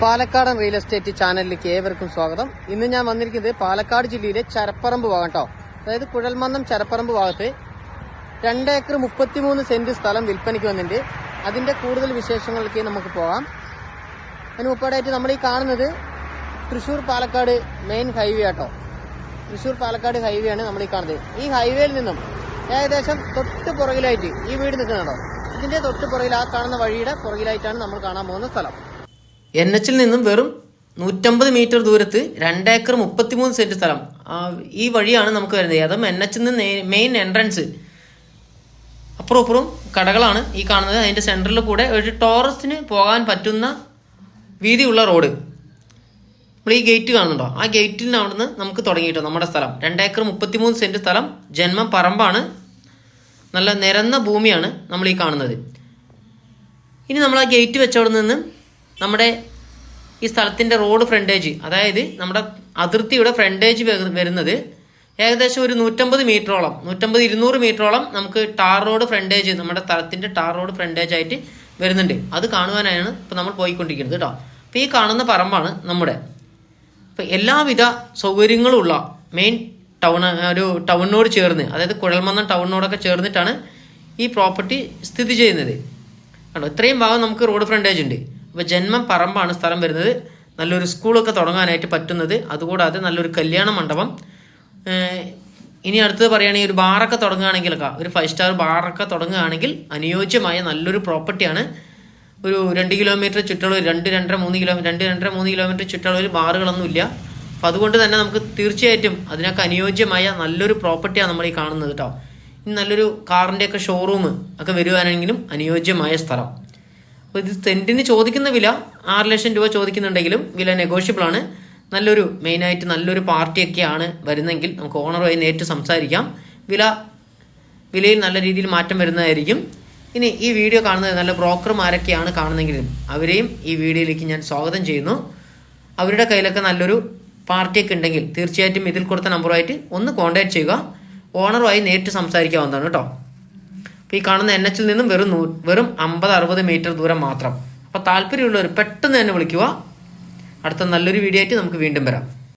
പാലക്കാടൻ real estate ചാനലിലേക്ക് ഏവർക്കും സ്വാഗതം. ഇന്ന് ഞാൻ വന്നിരിക്കുന്നത് പാലക്കാട് ജില്ലയിലെ ചരപ്പറമ്പ് ഭാഗം കേട്ടോ അതായത് കുഴൽമന്നം ചരപ്പറമ്പ് ഭാഗത്ത് രണ്ട് ഏക്കർ മുപ്പത്തിമൂന്ന് സെന്റ് സ്ഥലം വിൽപ്പനയ്ക്ക് വന്നിട്ടുണ്ട്. അതിന്റെ കൂടുതൽ വിശേഷങ്ങളിലേക്ക് നമുക്ക് പോകാം. അതിന് മുപ്പാടായിട്ട് നമ്മൾ ഈ കാണുന്നത് തൃശൂർ പാലക്കാട് മെയിൻ ഹൈവേ ആട്ടോ. തൃശൂർ പാലക്കാട് ഹൈവേ ആണ് നമ്മൾ ഈ കാണുന്നത്. ഈ ഹൈവേയിൽ നിന്നും ഏകദേശം തൊട്ട് പുറകിലായിട്ട് ഈ വീട് നിൽക്കുന്നുണ്ടോ? ഇതിന്റെ തൊട്ട് പുറകിൽ ആ കാണുന്ന വഴിയുടെ പുറകിലായിട്ടാണ് നമ്മൾ കാണാൻ പോകുന്ന സ്ഥലം. എൻ എച്ചിൽ നിന്നും വെറും നൂറ്റമ്പത് മീറ്റർ ദൂരത്ത് രണ്ടേക്കർ മുപ്പത്തിമൂന്ന് സെന്റ് സ്ഥലം. ഈ വഴിയാണ് നമുക്ക് വരുന്നത്. അതും എൻ എച്ചിൽ നിന്ന് മെയിൻ എൻട്രൻസ് അപ്പുറം അപ്പുറം കടകളാണ് ഈ കാണുന്നത്. അതിന്റെ സെന്ററിൽ കൂടെ ഒരു ടോറസിന് പോകാൻ പറ്റുന്ന വീതിയുള്ള റോഡ് നമ്മൾ ഈ ഗേറ്റ് കാണുന്നുണ്ടോ? ആ ഗേറ്റിൽ അവിടുന്ന് നമുക്ക് തുടങ്ങിയിട്ടോ നമ്മുടെ സ്ഥലം. രണ്ടേക്കർ മുപ്പത്തിമൂന്ന് സെന്റ് സ്ഥലം ജന്മ പറമ്പാണ്. നല്ല നിരന്ന ഭൂമിയാണ് നമ്മൾ ഈ കാണുന്നത്. ഇനി നമ്മൾ ആ ഗേറ്റ് വെച്ചവിടെ നിന്ന് നമ്മുടെ ഈ സ്ഥലത്തിന്റെ റോഡ് ഫ്രണ്ടേജ് അതായത് നമ്മുടെ അതിർത്തിയുടെ ഫ്രണ്ടേജ് വരുന്നത് ഏകദേശം ഒരു നൂറ്റമ്പത് മീറ്ററോളം നൂറ്റമ്പത് ഇരുന്നൂറ് മീറ്ററോളം നമുക്ക് ടാർ റോഡ് ഫ്രണ്ടേജ് നമ്മുടെ സ്ഥലത്തിന്റെ ടാർ റോഡ് ഫ്രണ്ടേജ് ആയിട്ട് വരുന്നുണ്ട്. അത് കാണുവാനാണ് ഇപ്പോൾ നമ്മൾ പോയിക്കൊണ്ടിരിക്കുന്നത് കേട്ടോ. അപ്പോൾ ഈ കാണുന്ന പറമ്പാണ് നമ്മുടെ. അപ്പോൾ എല്ലാവിധ സൗകര്യങ്ങളുള്ള മെയിൻ ടൗൺ ഒരു ടൗണിനോട് ചേർന്ന് അതായത് കുഴൽമന്നം ടൗണിനോടൊക്കെ ചേർന്നിട്ടാണ് ഈ പ്രോപ്പർട്ടി സ്ഥിതി ചെയ്യുന്നത്. കണ്ടോ? ഇത്രയും ഭാഗം നമുക്ക് റോഡ് ഫ്രണ്ടേജ് ഉണ്ട്. അപ്പോൾ ജന്മം പറമ്പാണ് സ്ഥലം വരുന്നത്. നല്ലൊരു സ്കൂളൊക്കെ തുടങ്ങാനായിട്ട് പറ്റുന്നത്. അതുകൂടാതെ നല്ലൊരു കല്യാണ മണ്ഡപം. ഇനി അടുത്തത് പറയുകയാണെങ്കിൽ ഒരു ബാറൊക്കെ തുടങ്ങുകയാണെങ്കിലൊക്കെ ഒരു ഫൈവ് സ്റ്റാർ ബാറൊക്കെ തുടങ്ങുകയാണെങ്കിൽ അനുയോജ്യമായ നല്ലൊരു പ്രോപ്പർട്ടിയാണ്. ഒരു രണ്ട് കിലോമീറ്റർ ചുറ്റളവിൽ രണ്ട് രണ്ടര മൂന്ന് കിലോമീറ്റർ രണ്ട് രണ്ടര മൂന്ന് കിലോമീറ്റർ ചുറ്റളവിൽ ബാറുകളൊന്നും ഇല്ല. അപ്പോൾ അതുകൊണ്ട് തന്നെ നമുക്ക് തീർച്ചയായിട്ടും അതിനൊക്കെ അനുയോജ്യമായ നല്ലൊരു പ്രോപ്പർട്ടിയാണ് നമ്മൾ ഈ കാണുന്നത് കേട്ടോ. ഇനി നല്ലൊരു കാറിന്റെയൊക്കെ ഷോറൂം ഒക്കെ വരുവാനെങ്കിലും അനുയോജ്യമായ സ്ഥലം. അപ്പോൾ ഇത് സെന്റിന് ചോദിക്കുന്ന വില ആറ് ലക്ഷം രൂപ ചോദിക്കുന്നുണ്ടെങ്കിലും വില നെഗോഷ്യബിൾ ആണ്. നല്ലൊരു മെയിനായിട്ട് നല്ലൊരു പാർട്ടിയൊക്കെയാണ് വരുന്നെങ്കിൽ നമുക്ക് ഓണറുമായി നേരിട്ട് സംസാരിക്കാം. വില വിലയിൽ നല്ല രീതിയിൽ മാറ്റം വരുന്നതായിരിക്കും. ഇനി ഈ വീഡിയോ കാണുന്നത് നല്ല ബ്രോക്കർമാരൊക്കെയാണ് കാണുന്നെങ്കിലും അവരെയും ഈ വീഡിയോയിലേക്ക് ഞാൻ സ്വാഗതം ചെയ്യുന്നു. അവരുടെ കയ്യിലൊക്കെ നല്ലൊരു പാർട്ടിയൊക്കെ ഉണ്ടെങ്കിൽ തീർച്ചയായിട്ടും ഇതിൽ കൊടുത്ത നമ്പറുമായിട്ട് ഒന്ന് കോൺടാക്ട് ചെയ്യുക. ഓണറുമായി നേരിട്ട് സംസാരിക്കാവുന്നതാണ് കേട്ടോ. അപ്പോൾ ഈ കാണുന്ന എൻ എച്ചിൽ നിന്നും വെറും നൂ വെറും അമ്പത് അറുപത് മീറ്റർ ദൂരം മാത്രം. അപ്പോൾ താല്പര്യമുള്ളവർ പെട്ടെന്ന് തന്നെ വിളിക്കുക. അടുത്ത നല്ലൊരു വീഡിയോ ആയിട്ട് നമുക്ക് വീണ്ടും വരാം.